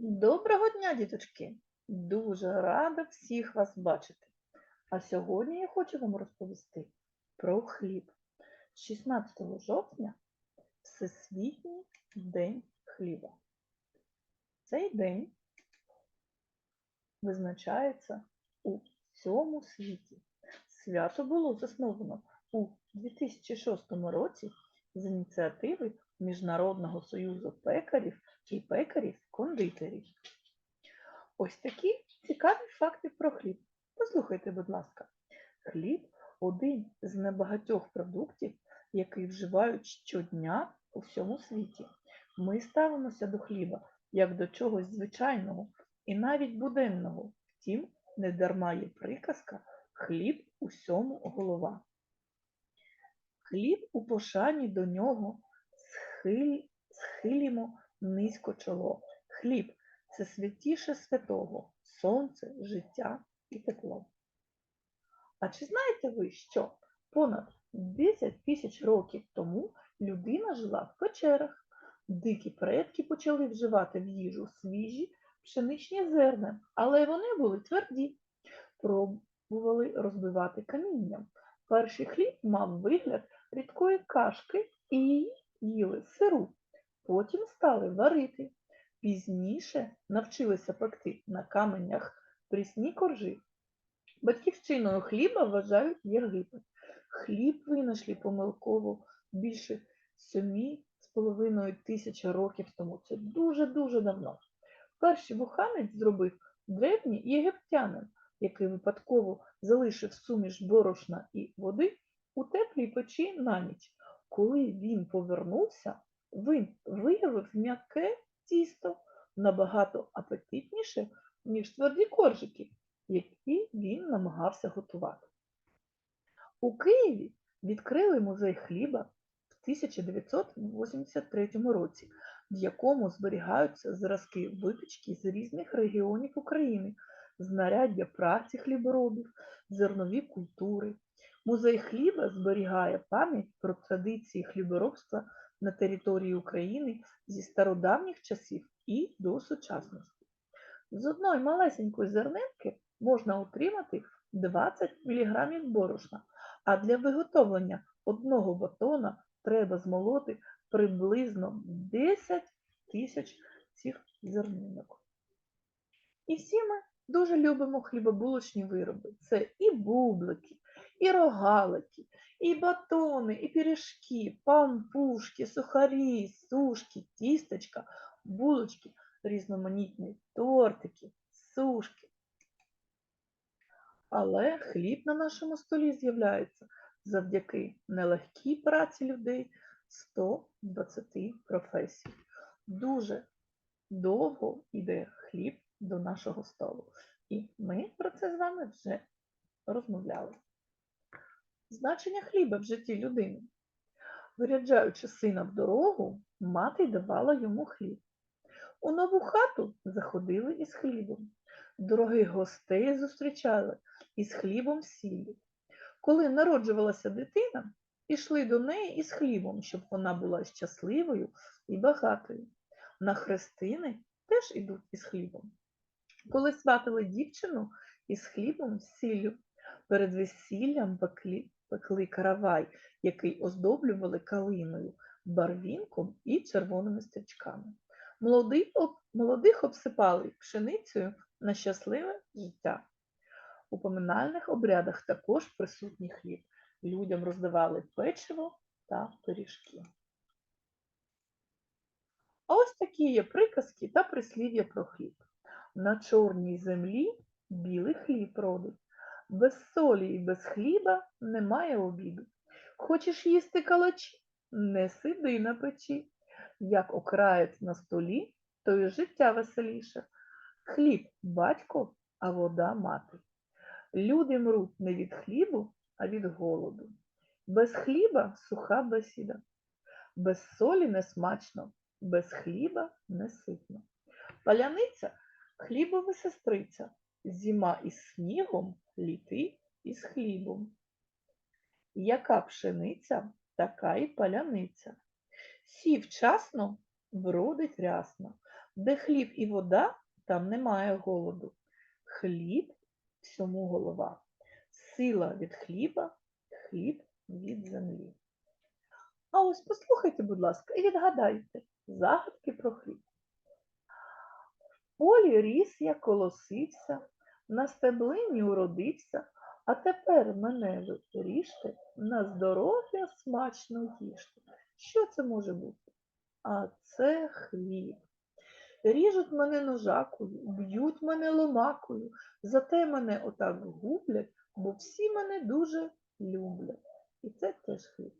Доброго дня, діточки! Дуже рада всіх вас бачити. А сьогодні я хочу вам розповісти про хліб. 16 жовтня Всесвітній день хліба. Цей день визначається у всьому світі. Свято було засновано у 2006 році з ініціативи Міжнародного союзу пекарів і пекарів-кондитерів. Ось такі цікаві факти про хліб. Послухайте, будь ласка. Хліб один з небагатьох продуктів, який вживають щодня у всьому світі. Ми ставимося до хліба як до чогось звичайного і навіть буденного. Втім, не дарма є приказка хліб усьому голова. Хліб у пошані до нього схиль, схилімо низько чоло. Хліб це святіше святого, сонце, життя і тепло. А чи знаєте ви, що понад 10 тисяч років тому людина жила в печерах? Дикі предки почали вживати в їжу свіжі пшеничні зерна, але вони були тверді, пробували розбивати камінням. Перший хліб мав вигляд рідкої кашки і її їли сиру. Потім стали варити. Пізніше навчилися пекти на каменях прісні коржі. Батьківщиною хліба вважають Єгипет. Хліб винайшли помилково більше 7,5 тисяч років тому. Це дуже-дуже давно. Перший буханець зробив древній єгиптянин, який випадково залишив суміш борошна і води у теплій печі на ніч. Коли він повернувся, він виявив м'яке тісто набагато апетитніше, ніж тверді коржики, які він намагався готувати. У Києві відкрили музей хліба в 1983 році, в якому зберігаються зразки випічки з різних регіонів України, знаряддя праці хліборобів, зернові культури. Музей хліба зберігає пам'ять про традиції хліборобства на території України зі стародавніх часів і до сучасності. З одної малесенької зернинки можна отримати 20 мг борошна, а для виготовлення одного батона треба змолоти приблизно 10 тисяч цих зернинок. І всі ми дуже любимо хлібобулочні вироби. Це і бублики, і рогалики, і батони, і пиріжки, пампушки, сухарі, сушки, тістечка, булочки, різноманітні тортики, сушки. Але хліб на нашому столі з'являється завдяки нелегкій праці людей 120 професій. Дуже довго йде хліб до нашого столу. І ми про це з вами вже розмовляли. Значення хліба в житті людини. Виряджаючи сина в дорогу, мати давала йому хліб. У нову хату заходили із хлібом. Дорогих гостей зустрічали із хлібом сіллю. Коли народжувалася дитина, пішли до неї із хлібом, щоб вона була щасливою і багатою. На хрестини теж ідуть із хлібом. Коли сватили дівчину із хлібом сіллю, перед весіллям пекли, пекли каравай, який оздоблювали калиною, барвінком і червоними стрічками. Молодих, обсипали пшеницею на щасливе життя. У поминальних обрядах також присутній хліб. Людям роздавали печиво та пиріжки. А ось такі є приказки та прислів'я про хліб. На чорній землі білий хліб родить. Без солі і без хліба немає обіду. Хочеш їсти калачі? Не сиди на печі. Як окраєць на столі, то й життя веселіше. Хліб батько, а вода мати. Люди мруть не від хлібу, а від голоду. Без хліба суха бесіда. Без солі не смачно, без хліба не ситно. Паляниця хлібова сестриця, зима із снігом, літи із хлібом. Яка пшениця, така і паляниця. Сів вчасно, вродить рясно. Де хліб і вода, там немає голоду. Хліб всьому голова. Сила від хліба, хліб від землі. А ось послухайте, будь ласка, і відгадайте загадки про хліб. В полі ріс я колосився, на стеблині уродився, а тепер мене ви ріжте, на здоров'я смачно їжте. Що це може бути? А це хліб. Ріжуть мене ножакою, б'ють мене ломакою, зате мене отак гублять, бо всі мене дуже люблять. І це теж хліб.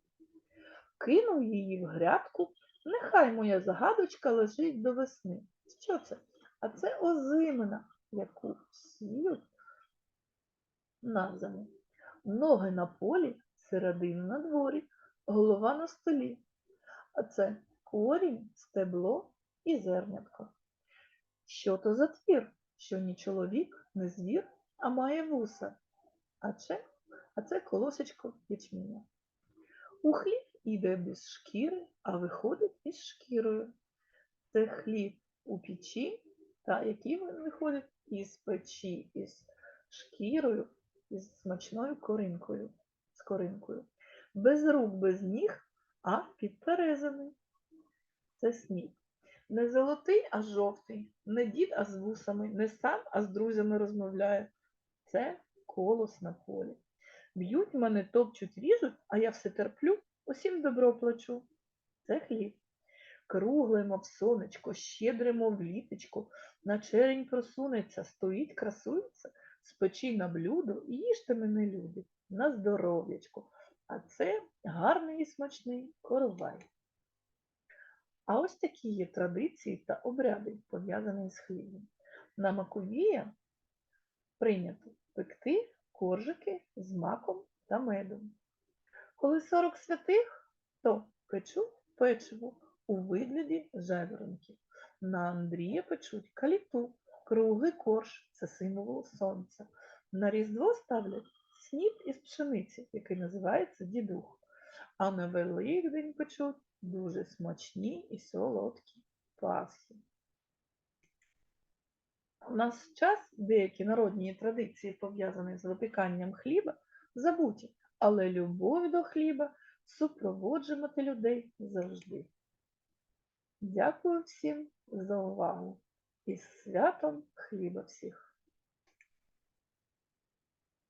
Кинув її в грядку, нехай моя загадочка лежить до весни. Що це? А це озимина, яку сіють на зиму. Ноги на полі, середина на дворі, голова на столі. А це корінь, стебло і зернятко. Що то за твір, що ні чоловік, не звір, а має вуса? А це, а це колосечко ячменя. У хліб іде без шкіри, а виходить із шкірою. Це хліб у печі, та який виходить із печі, із шкірою, із смачною коринкою, з коринкою. Без рук, без ніг, а підперезаний. Це сніг. Не золотий, а жовтий, не дід, а з вусами, не сам, а з друзями розмовляє. Це колос на полі. Б'ють мене, топчуть, ріжуть, а я все терплю, усім добро плачу. Це хліб. Кругле, мов сонечко, щедре, мов літочко, на черень просунеться, стоїть, красується, з печі на блюдо, їжте мене, люди, на здоров'ячко. А це гарний і смачний коровай. А ось такі є традиції та обряди, пов'язані з хлібом. На Маковія прийнято пекти коржики з маком та медом. Коли 40 святих, то печуть печиво у вигляді жайворонків. На Андрія печуть каліту, круглий корж це символ сонця. На Різдво ставлять сніп із пшениці, який називається дідух. А на Великдень печуть дуже смачні і солодкі пасхи. У нас час деякі народні традиції, пов'язані з випіканням хліба, забуті, але любов до хліба супроводжувати людей завжди. Дякую всім за увагу і святом хліба всіх!